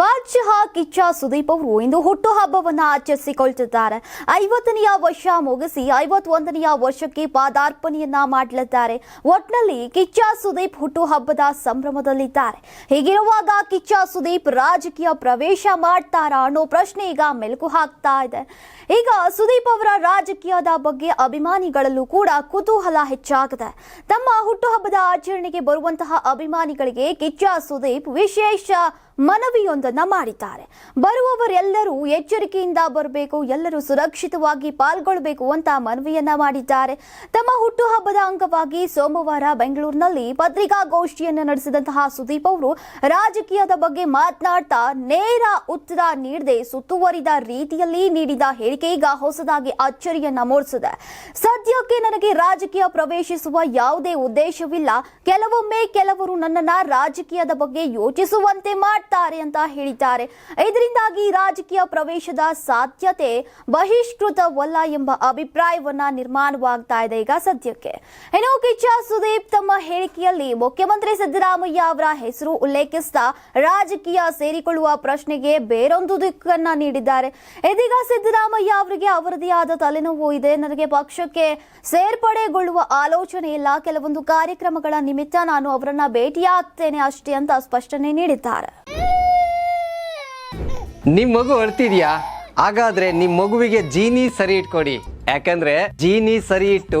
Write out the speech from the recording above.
ಬಾದ್ಶಾಹ ಕಿಚ್ಚ ಸುದೀಪ್ ಅವರು ಇಂದು ಹುಟ್ಟುಹಬ್ಬವನ್ನು ಆಚರಿಸಿಕೊಳ್ತಿದ್ದಾರೆ. ಐವತ್ತನೆಯ ವರ್ಷ ಮುಗಿಸಿ ಐವತ್ತೊಂದನೆಯ ವರ್ಷಕ್ಕೆ ಪಾದಾರ್ಪಣೆಯನ್ನ ಮಾಡಲಿದ್ದಾರೆ. ಒಟ್ನಲ್ಲಿ ಕಿಚ್ಚ ಸುದೀಪ್ ಹುಟ್ಟುಹಬ್ಬದ ಸಂಭ್ರಮದಲ್ಲಿದ್ದಾರೆ. ಹೀಗಿರುವಾಗ ಕಿಚ್ಚ ಸುದೀಪ್ ರಾಜಕೀಯ ಪ್ರವೇಶ ಮಾಡ್ತಾರಾ ಅನ್ನೋ ಪ್ರಶ್ನೆ ಈಗ ಮೆಲುಕು ಹಾಕ್ತಾ ಇದೆ. ಈಗ ಸುದೀಪ್ ಅವರ ರಾಜಕೀಯದ ಬಗ್ಗೆ ಅಭಿಮಾನಿಗಳಲ್ಲೂ ಕೂಡ ಕುತೂಹಲ ಹೆಚ್ಚಾಗಿದೆ. ತಮ್ಮ ಹುಟ್ಟುಹಬ್ಬದ ಆಚರಣೆಗೆ ಬರುವಂತಹ ಅಭಿಮಾನಿಗಳಿಗೆ ಕಿಚ್ಚ ಸುದೀಪ್ ವಿಶೇಷ ಮನವಿಯೊಂದನ್ನ ಮಾಡಿದ್ದಾರೆ. ಬರುವವರೆಲ್ಲರೂ ಎಚ್ಚರಿಕೆಯಿಂದ ಬರಬೇಕು, ಎಲ್ಲರೂ ಸುರಕ್ಷಿತವಾಗಿ ಪಾಲ್ಗೊಳ್ಳಬೇಕು ಅಂತ ಮನವಿಯನ್ನ ಮಾಡಿದ್ದಾರೆ. ತಮ್ಮ ಹುಟ್ಟುಹಬ್ಬದ ಅಂಗವಾಗಿ ಸೋಮವಾರ ಬೆಂಗಳೂರಿನಲ್ಲಿ ಪತ್ರಿಕಾಗೋಷ್ಠಿಯನ್ನು ನಡೆಸಿದಂತಹ ಸುದೀಪ್ ಅವರು ರಾಜಕೀಯದ ಬಗ್ಗೆ ಮಾತನಾಡ್ತಾ ನೇರ ಉತ್ತರ ನೀಡದೆ ಸುತ್ತುವರಿದ ರೀತಿಯಲ್ಲಿ ನೀಡಿದ ಹೇಳಿಕೆ ಈಗ ಹೊಸದಾಗಿ ಅಚ್ಚರಿಯನ್ನ ಮೂಡಿಸಿದೆ. ಸದ್ಯಕ್ಕೆ ನನಗೆ ರಾಜಕೀಯ ಪ್ರವೇಶಿಸುವ ಯಾವುದೇ ಉದ್ದೇಶವಿಲ್ಲ. ಕೆಲವೊಮ್ಮೆ ಕೆಲವರು ನನ್ನನ್ನ ರಾಜಕೀಯದ ಬಗ್ಗೆ ಯೋಚಿಸುವಂತೆ ಮಾಡ್ತಾರೆ ಅಂತ ಹೇಳಿದ್ದಾರೆ. ಇದರಿಂದಾಗಿ ರಾಜಕೀಯ ಪ್ರವೇಶದ ಸಾಧ್ಯತೆ ಬಹಿಷ್ಕೃತವಲ್ಲ ಎಂಬ ಅಭಿಪ್ರಾಯವನ್ನ ನಿರ್ಮಾಣವಾಗ್ತಾ ಇದೆ ಈಗ ಸದ್ಯಕ್ಕೆ. ಇನ್ನು ಕಿಚ್ಚ ಸುದೀಪ್ ತಮ್ಮ ಹೇಳಿಕೆಯಲ್ಲಿ ಮುಖ್ಯಮಂತ್ರಿ ಸಿದ್ದರಾಮಯ್ಯ ಅವರ ಹೆಸರು ಉಲ್ಲೇಖಿಸ್ತಾ ರಾಜಕೀಯ ಸೇರಿಕೊಳ್ಳುವ ಪ್ರಶ್ನೆಗೆ ಬೇರೊಂದು ದಿಕ್ಕನ್ನ ನೀಡಿದ್ದಾರೆ. ಇದೀಗ ಸಿದ್ದರಾಮಯ್ಯ ಅವರಿಗೆ ಅವರದೇ ಆದ ತಲೆನೋವು ಇದೆ. ನನಗೆ ಪಕ್ಷಕ್ಕೆ ಸೇರ್ಪಡೆಗೊಳ್ಳುವ ಆಲೋಚನೆ ಇಲ್ಲ. ಕೆಲವೊಂದು ಕಾರ್ಯಕ್ರಮಗಳ ನಿಮಿತ್ತ ನಾನು ಅವರನ್ನ ಭೇಟಿಯಾಗ್ತೇನೆ ಅಷ್ಟೇ ಅಂತ ಸ್ಪಷ್ಟನೆ ನೀಡಿದ್ದಾರೆ. ನಿಮ್ ಮಗು ಅಳ್ತಿದ್ಯಾ ಹಾಗಾದ್ರೆ ನಿಮ್ ಮಗುವಿಗೆ ಜೀನಿ ಸರಿ ಇಟ್ಕೊಡಿ. ಯಾಕಂದ್ರೆ ಜೀನಿ ಸರಿ ಇಟ್ಟು